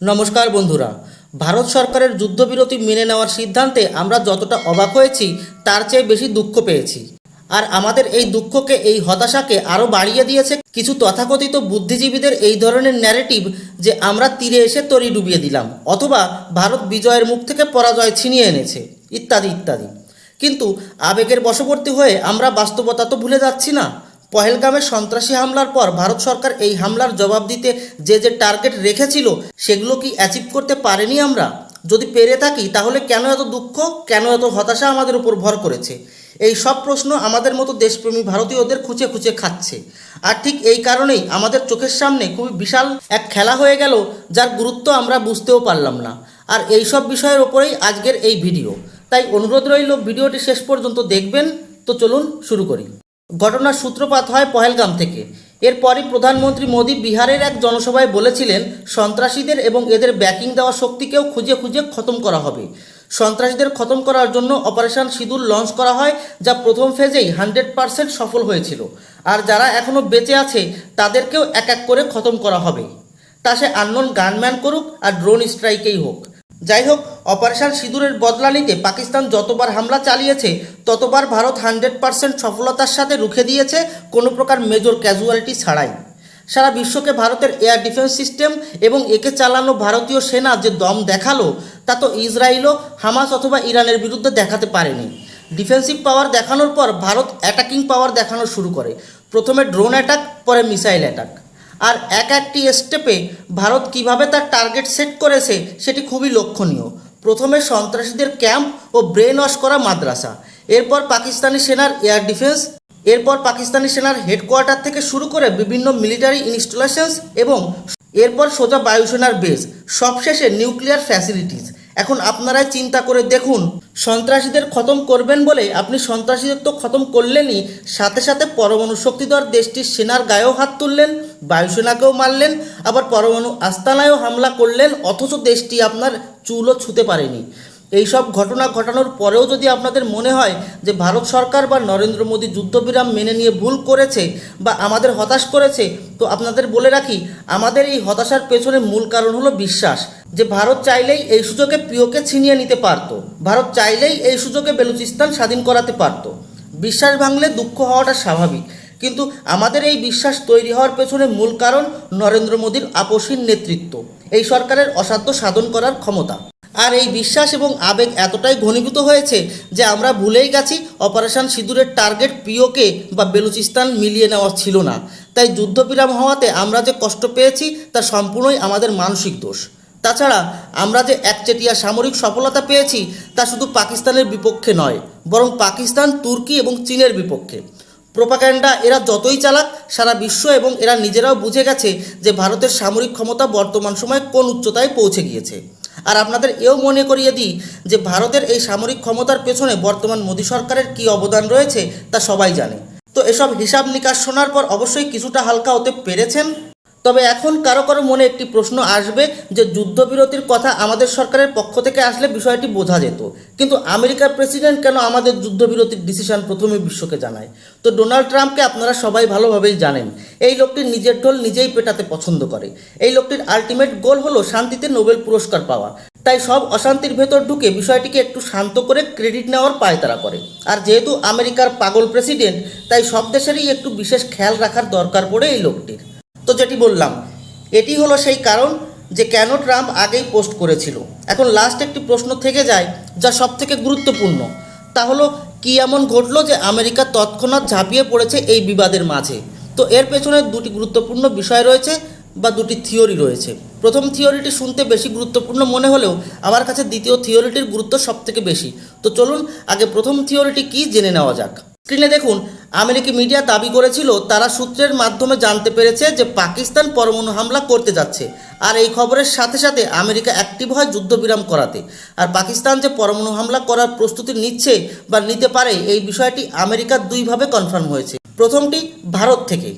নমস্কার বন্ধুরা, ভারত সরকারের যুদ্ধবিরতি মেনে নেওয়ার সিদ্ধান্তে আমরা যতটা অবাক হয়েছি, তার চেয়ে বেশি দুঃখ পেয়েছি। আর আমাদের এই দুঃখকে, এই হতাশাকে আরও বাড়িয়ে দিয়েছে কিছু তথাকথিত বুদ্ধিজীবীদের এই ধরনের ন্যারেটিভ যে আমরা তীরে এসে তরি ডুবিয়ে দিলাম, অথবা ভারত বিজয়ের মুখ থেকে পরাজয় ছিনিয়ে এনেছে, ইত্যাদি ইত্যাদি। কিন্তু আবেগের বশবর্তী হয়ে আমরা বাস্তবতা তো ভুলে যাচ্ছি না? পহেলগামে সন্ত্রাসী হামলার পর ভারত সরকার এই হামলার জবাব দিতে যে যে টার্গেট রেখেছিল, সেগুলো কি অ্যাচিভ করতে পারেনি আমরা? যদি পেরে থাকি, তাহলে কেন এত দুঃখ, কেন এত হতাশা আমাদের উপর ভর করেছে? এই সব প্রশ্ন আমাদের মতো দেশপ্রেমী ভারতীয়দের খুঁচে খুঁচে খাচ্ছে। আর ঠিক এই কারণেই আমাদের চোখের সামনে খুবই বিশাল এক খেলা হয়ে গেল, যার গুরুত্ব আমরা বুঝতেও পারলাম না। আর এই সব বিষয়ের ওপরেই আজকের এই ভিডিও। তাই অনুরোধ রইল, ভিডিওটি শেষ পর্যন্ত দেখবেন। তো চলুন শুরু করি। ঘটনার সূত্রপাত হয় পহেলগাম থেকে। এরপরই প্রধানমন্ত্রী মোদী বিহারের এক জনসভায় বলেছিলেন, সন্ত্রাসীদের এবং এদের ব্যাকিং দেওয়া শক্তিকেও খুঁজে খুঁজে খতম করা হবে। সন্ত্রাসীদের খতম করার জন্য অপারেশন সিঁদুর লঞ্চ করা হয়, যা প্রথম ফেজেই হান্ড্রেড পারসেন্ট সফল হয়েছিল। আর যারা এখনও বেঁচে আছে, তাদেরকেও এক এক করে খতম করা হবে। তা সে আননোন গানম্যান করুক আর ড্রোন স্ট্রাইকেই হোক। যাই হোক অপারেশন সিঁদুরের বদলা নিতে পাকিস্তান যতবার হামলা চালিয়েছে, ততবার ভারত হান্ড্রেড পার্সেন্ট সফলতার সাথে রুখে দিয়েছে কোনো প্রকার মেজর ক্যাজুয়ালিটি ছাড়াই। সারা বিশ্বকে ভারতের এয়ার ডিফেন্স সিস্টেম এবং একে চালানো ভারতীয় সেনা যে দম দেখাল, তা তো ইসরায়েলও হামাস অথবা ইরানের বিরুদ্ধে দেখাতে পারেনি। ডিফেন্সিভ পাওয়ার দেখানোর পর ভারত অ্যাটাকিং পাওয়ার দেখানো শুরু করে। প্রথমে ড্রোন অ্যাটাক পরে মিসাইল অ্যাটাক আর এক একটি স্টেপে ভারত কীভাবে তার টার্গেট সেট করেছে, সেটি খুবই লক্ষণীয়। প্রথমে সন্ত্রাসীদের ক্যাম্প ও ব্রেন ওয়াশ করা মাদ্রাসা, এরপর পাকিস্তানি সেনার এয়ার ডিফেন্স, এরপর পাকিস্তানি সেনার হেডকোয়ার্টার থেকে শুরু করে বিভিন্ন মিলিটারি ইনস্টলেশনস এবং এরপর সোজা বায়ুসেনার বেস, সবশেষে নিউক্লিয়ার ফ্যাসিলিটিস। এখন আপনারাই চিন্তা করে দেখুন, সন্ত্রাসীদের খতম করবেন বলে আপনি সন্ত্রাসীদের তো খতম করলেনই, সাথে সাথে পরমাণু শক্তিধর দেশটির সেনার গায়েও হাত তুললেন, বায়ুসেনাকেও মারলেন, আবার পরমাণু আস্তানায়ও হামলা করলেন, অথচ দেশটি আপনার চুলও ছুতে পারেনি। এই সব ঘটনা ঘটানোর পরেও যদি আপনাদের মনে হয় যে ভারত সরকার বা নরেন্দ্র মোদী যুদ্ধবিরাম মেনে নিয়ে ভুল করেছে বা আমাদের হতাশ করেছে, তো আপনাদের বলে রাখি, আমাদের এই হতাশার পেছনে মূল কারণ হলো বিশ্বাস, যে ভারত চাইলেই এই সুযোগে প্রিয়কে ছিনিয়ে নিতে পারত, ভারত চাইলেই এই সুযোগে বেলুচিস্তান স্বাধীন করাতে পারত। বিশ্বাস ভাঙলে দুঃখ হওয়াটা স্বাভাবিক, কিন্তু আমাদের এই বিশ্বাস তৈরি হওয়ার পেছনে মূল কারণ নরেন্দ্র মোদীর আপসীন নেতৃত্ব, এই সরকারের অসাধ্য সাধন করার ক্ষমতা। আর এই বিশ্বাস এবং আবেগ এতটাই ঘনীভূত হয়েছে যে আমরা ভুলেই গেছি, অপারেশন সিঁদুরের টার্গেট পিওকে বা বেলুচিস্তান মিলিয়ে নেওয়া ছিল না। তাই যুদ্ধবিরাম হওয়াতে আমরা যে কষ্ট পেয়েছি, তা সম্পূর্ণই আমাদের মানসিক দোষ। তাছাড়া আমরা যে একচেটিয়া সামরিক সফলতা পেয়েছি, তা শুধু পাকিস্তানের বিপক্ষে নয়, বরং পাকিস্তান, তুর্কি এবং চীনের বিপক্ষে। প্রোপাগ্যান্ডা এরা যতই চালাক, সারা বিশ্ব এবং এরা নিজেরাও বুঝে গেছে যে ভারতের সামরিক ক্ষমতা বর্তমান সময়ে কোন উচ্চতায় পৌঁছে গিয়েছে। আর আপনাদের এও মনে করিয়ে দিই যে ভারতের এই সামরিক ক্ষমতার পেছনে বর্তমান মোদী সরকারের কি অবদান রয়েছে তা সবাই জানে। তো এসব হিসাব নিকাশ শোনার পর অবশ্যই কিছুটা হালকা হতে পেরেছেন তবে এখন কারও কারও মনে একটি প্রশ্ন আসবে যে যুদ্ধবিরতির কথা আমাদের সরকারের পক্ষ থেকে আসলে বিষয়টি বোঝা যেত। কিন্তু আমেরিকার প্রেসিডেন্ট কেন আমাদের যুদ্ধবিরতির ডিসিশন প্রথমে বিশ্বকে জানায়? তো ডোনাল্ড ট্রাম্পকে আপনারা সবাই ভালোভাবেই জানেন, এই লোকটি নিজের ঢোল নিজেই পেটাতে পছন্দ করে। এই লোকটির আলটিমেট গোল হলো শান্তিতে নোবেল পুরস্কার পাওয়া। তাই সব অশান্তির ভেতর ঢুকে বিষয়টিকে একটু শান্ত করে ক্রেডিট নেওয়ার পায়তারা করে। আর যেহেতু আমেরিকার পাগল প্রেসিডেন্ট, তাই সব দেশেরই একটু বিশেষ খেয়াল রাখার দরকার পড়ে এই লোকটির। তো যেটি বললাম, এটি হলো সেই কারণ যে কেন ট্রাম্প আগেই পোস্ট করেছিল। এখন লাস্ট একটি প্রশ্ন থেকে যায়, যা সব থেকে গুরুত্বপূর্ণ। তা হলো, কী এমন ঘটলো যে আমেরিকা তৎক্ষণাৎ ঝাঁপিয়ে পড়েছে এই বিবাদের মাঝে? তো এর পেছনে দুটি গুরুত্বপূর্ণ বিষয় রয়েছে বা দুটি থিওরি রয়েছে। প্রথম থিওরিটি শুনতে বেশি গুরুত্বপূর্ণ মনে হলেও আমার কাছে দ্বিতীয় থিওরিটির গুরুত্ব সব থেকে বেশি। তো চলুন, আগে প্রথম থিওরিটি কি জেনে নেওয়া যাক। স্ক্রিনে দেখুন আমেরিকি মিডিয়া দাবি করেছিল, তারা সূত্রের মাধ্যমে জানতে পেরেছে যে পাকিস্তান পরমাণু হামলা করতে যাচ্ছে। আর এই খবরের সাথে সাথে আমেরিকা অ্যাক্টিভ হয় যুদ্ধবিরাম করাতে। আর পাকিস্তান যে পরমাণু হামলা করার প্রস্তুতি নিচ্ছে বা নিতে পারে, এই বিষয়টি আমেরিকার দুইভাবে কনফার্ম হয়েছে। প্রথমটি ভারত থেকে।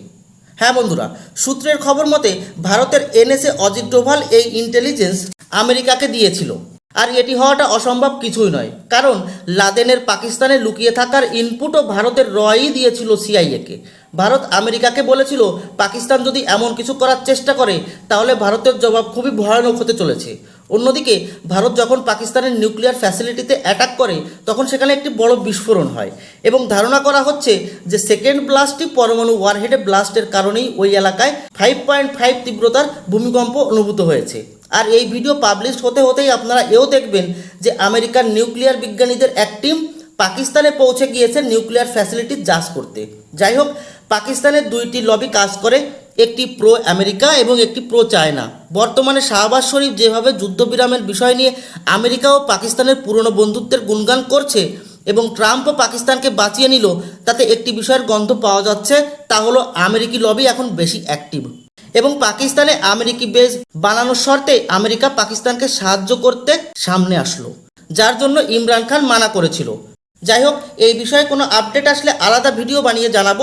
হ্যাঁ বন্ধুরা, সূত্রের খবর মতে, ভারতের এনএসএ অজিত ডোভাল এই ইন্টেলিজেন্স আমেরিকাকে দিয়েছিল। আর এটি হওয়াটা অসম্ভব কিছুই নয়। কারণ লাদেনের পাকিস্তানে লুকিয়ে থাকার ইনপুটও ভারতের রয়ই দিয়েছিল সিআইএকে ভারত আমেরিকাকে বলেছিল, পাকিস্তান যদি এমন কিছু করার চেষ্টা করে, তাহলে ভারতের জবাব খুবই ভয়ানক হতে চলেছে। অন্যদিকে, ভারত যখন পাকিস্তানের নিউক্লিয়ার ফ্যাসিলিটিতে অ্যাটাক করে, তখন সেখানে একটি বড় বিস্ফোরণ হয় এবং ধারণা করা হচ্ছে যে সেকেন্ড ব্লাস্টটি পরমাণু ওয়ারহেডে ব্লাস্টের কারণেই ওই এলাকায় ফাইভ পয়েন্ট ফাইভ তীব্রতার ভূমিকম্প অনুভূত হয়েছে। আর এই ভিডিও পাবলিশ হতে হতেই আপনারা এও দেখবেন যে আমেরিকার নিউক্লিয়ার বিজ্ঞানীদের এক টিম পাকিস্তানে পৌঁছে গিয়েছে নিউক্লিয়ার ফ্যাসিলিটি যাচ করতে। যাই হোক, পাকিস্তানের দুইটি লবি কাজ করে, একটি প্রো আমেরিকা এবং একটি প্রো চায়না বর্তমানে শাহবাজ শরীফ যেভাবে যুদ্ধবিরামের বিষয় নিয়ে আমেরিকা ও পাকিস্তানের পুরনো বন্ধুত্বের গুণগান করছে এবং ট্রাম্পও পাকিস্তানকে বাঁচিয়ে নিল, তাতে একটি বিষয়ের গন্ধ পাওয়া যাচ্ছে, তা হলো আমেরিকি লবি এখন বেশি অ্যাক্টিভ এবং পাকিস্তানে আমেরিকি বেজ বানানোর শর্তে আমেরিকা পাকিস্তানকে সাহায্য করতে সামনে আসলো, যার জন্য ইমরান খান মানা করেছিল। যাই হোক, এই বিষয়ে কোনো আপডেট আসলে আলাদা ভিডিও বানিয়ে জানাব।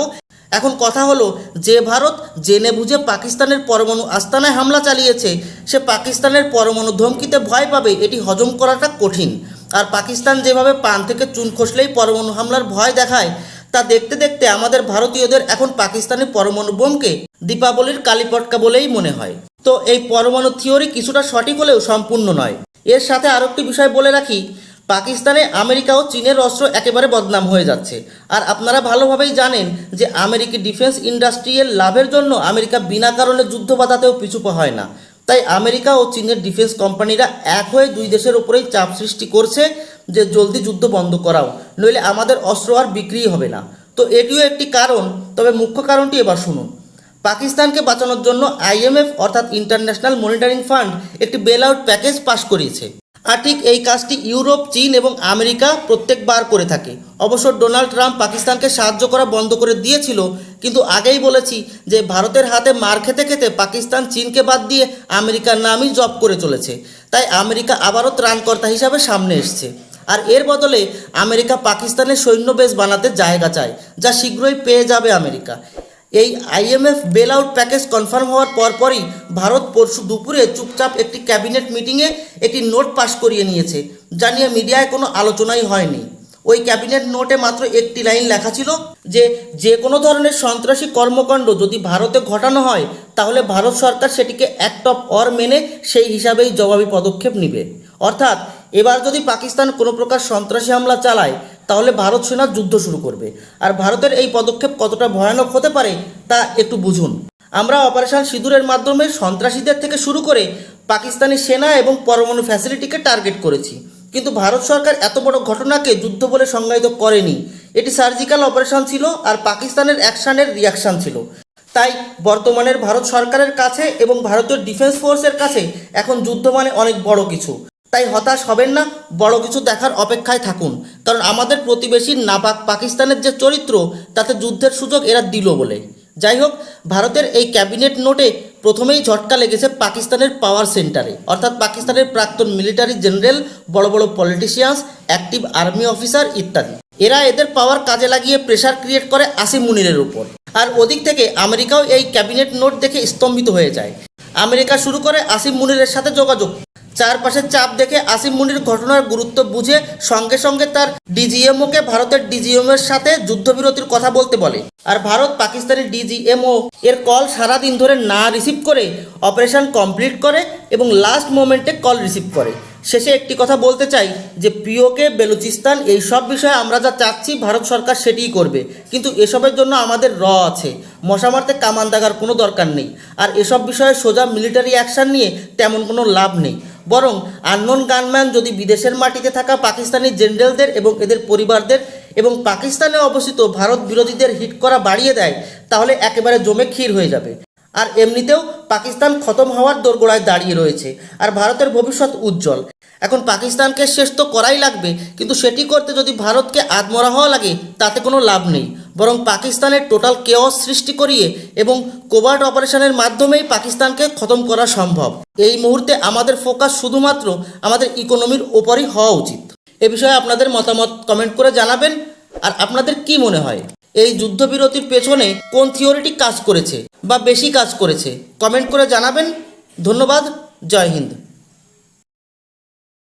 এখন কথা হলো, যে ভারত জেনে বুঝে পাকিস্তানের পরমাণু আস্তানায় হামলা চালিয়েছে, সে পাকিস্তানের পরমাণু ধমকিতে ভয় পাবে, এটি হজম করাটা কঠিন। আর পাকিস্তান যেভাবে পান থেকে চুন খসলেই পরমাণু হামলার ভয় দেখায় তা দেখতে দেখতে আমাদের ভারতীয়দের এখন পাকিস্তানের পরমাণু বোমকে দীপাবলির কালীপটকা বলেই মনে হয়। তো এই পরমাণু থিওরি কিছুটা সঠিক হলেও সম্পূর্ণ নয়। এর সাথে আরও একটি বিষয় বলে রাখি, পাকিস্তানে আমেরিকা ও চীনের অস্ত্র একেবারে বদনাম হয়ে যাচ্ছে। আর আপনারা ভালোভাবেই জানেন যে আমেরিকি ডিফেন্স ইন্ডাস্ট্রিয়াল লাভের জন্য আমেরিকা বিনা কারণে যুদ্ধ বাধাতেও পিছু পা হয় না। তাই আমেরিকা ও চীনের ডিফেন্স কোম্পানিরা এক হয়ে দুই দেশের উপরেই চাপ সৃষ্টি করছে যে জলদি যুদ্ধ বন্ধ করাও, নইলে আমাদের অস্ত্র আর বিক্রি হবে না। তো এটিও একটি কারণ, তবে মুখ্য কারণটি এবার শুনুন। পাকিস্তানকে বাঁচানোর জন্য আইএমএফ অর্থাৎ ইন্টারন্যাশনাল মনিটারিং ফান্ড, একটি বেল আউট প্যাকেজ পাশ করিয়েছে। আর ঠিক এই কাজটি ইউরোপ, চীন এবং আমেরিকা প্রত্যেকবার করে থাকে। অবশ্য ডোনাল্ড ট্রাম্প পাকিস্তানকে সাহায্য করা বন্ধ করে দিয়েছিল, কিন্তু আগেই বলেছি যে ভারতের হাতে মার খেতে খেতে পাকিস্তান চীনকে বাদ দিয়ে আমেরিকার নামই জব করে চলেছে। তাই আমেরিকা আবারও ত্রাণকর্তা হিসাবে সামনে এসছে। আর এর বদলে আমেরিকা পাকিস্তানের সৈন্য বেস বানাতে জায়গা চায়, যা শীঘ্রই পেয়ে যাবে আমেরিকা। এই IMF bail out package confirm হওয়ার পরপরই ভারত পরশু দুপুরে চুপচাপ একটি ক্যাবিনেট মিটিংয়ে একটি নোট পাশ করিয়ে নিয়েছে, যা নিয়ে মিডিয়ায় কোনো আলোচনাই হয়নি। ওই ক্যাবিনেট নোটে মাত্র একটি লাইন লেখা ছিল যে যে কোনো ধরনের সন্ত্রাসী কর্মকাণ্ড যদি ভারতে ঘটানো হয়, তাহলে ভারত সরকার সেটিকে অ্যাক্ট অফ অর মেনে সেই হিসাবেই জবাবি পদক্ষেপ নেবে। অর্থাৎ, এবার যদি পাকিস্তান কোনো প্রকার সন্ত্রাসী হামলা চালায় তাহলে ভারত সেনা যুদ্ধ শুরু করবে। আর ভারতের এই পদক্ষেপ কতটা ভয়ানক হতে পারে, তা একটু বুঝুন। আমরা অপারেশন সিঁদুরের মাধ্যমে সন্ত্রাসীদের থেকে শুরু করে পাকিস্তানি সেনা এবং পরমাণু ফ্যাসিলিটিকে টার্গেট করেছি। কিন্তু ভারত সরকার এত বড় ঘটনাকে যুদ্ধ বলে সংজ্ঞায়িত করেনি। এটি সার্জিক্যাল অপারেশন ছিল আর পাকিস্তানের অ্যাকশানের রিয়াকশান ছিল। তাই বর্তমানের ভারত সরকারের কাছে এবং ভারতীয় ডিফেন্স ফোর্সের কাছে এখন যুদ্ধ মানে অনেক বড় কিছু। তাই হতাশ হবেন না, বড় কিছু দেখার অপেক্ষায় থাকুন। কারণ আমাদের প্রতিবেশী নাপাক পাকিস্তানের যে চরিত্র, তাতে যুদ্ধের সুযোগ এরা দিল বলে। যাই হোক, ভারতের এই ক্যাবিনেট নোটে প্রথমেই ঝটকা লেগেছে পাকিস্তানের পাওয়ার সেন্টারে অর্থাৎ পাকিস্তানের প্রাক্তন মিলিটারি জেনারেল বড় বড় পলিটিশিয়ানস অ্যাক্টিভ আর্মি অফিসার ইত্যাদি। এরা এদের পাওয়ার কাজে লাগিয়ে প্রেশার ক্রিয়েট করে আসিম মুনিরের উপর। আর ওদিক থেকে আমেরিকাও এই ক্যাবিনেট নোট দেখে স্তম্ভিত হয়ে যায়। আমেরিকা শুরু করে আসিম মুনিরের সাথে যোগাযোগ। চারপাশের চাপ দেখে আসিম মুনির ঘটনার গুরুত্ব বুঝে সঙ্গে সঙ্গে তার ডিজিএমওকে ভারতের ডিজিএমওর সাথে যুদ্ধবিরতির কথা বলতে বলে। আর ভারত পাকিস্তানি ডিজিএমও এর কল সারাদিন ধরে না রিসিভ করে, অপারেশন কমপ্লিট করে এবং লাস্ট মোমেন্টে কল রিসিভ করে। শেষে একটি কথা বলতে চাই যে পিওকে বেলুচিস্তান, এই সব বিষয়ে আমরা যা চাচ্ছি ভারত সরকার সেটিই করবে। কিন্তু এসবের জন্য আমাদের র আছে। মশা মারতে কামান দাগার কোনো দরকার নেই। আর এসব বিষয়ে সোজা মিলিটারি অ্যাকশন নিয়ে তেমন কোনো লাভ নেই। বরং আননোন গানম্যান যদি বিদেশের মাটিতে থাকা পাকিস্তানি জেনারেলদের এবং এদের পরিবারদের এবং পাকিস্তানে অবস্থিত ভারত বিরোধীদের হিট করা বাড়িয়ে দেয়, তাহলে একেবারে জমে ক্ষীর হয়ে যাবে। আর এমনিতেও পাকিস্তান খতম হওয়ার দোরগোড়ায় দাঁড়িয়ে রয়েছে, আর ভারতের ভবিষ্যৎ উজ্জ্বল। এখন পাকিস্তানকে শেষ তো করাই লাগবে, কিন্তু সেটি করতে যদি ভারতকে আদমরা হওয়া লাগে, তাতে কোনো লাভ নেই। বরং পাকিস্তানের টোটাল কেওস সৃষ্টি করিয়ে এবং কোভার্ট অপারেশনের মাধ্যমেই পাকিস্তানকে খতম করা সম্ভব। এই মুহূর্তে আমাদের ফোকাস শুধুমাত্র আমাদের ইকোনমির ওপরই হওয়া উচিত। এ বিষয়ে আপনাদের মতামত কমেন্ট করে জানাবেন, আর আপনাদের কি মনে হয়? এই যুদ্ধবিরতির পেছনে কোন থিওরিটি কাজ করেছে বা বেশি কাজ করেছে? কমেন্ট করে জানাবেন। ধন্যবাদ। জয় হিন্দ।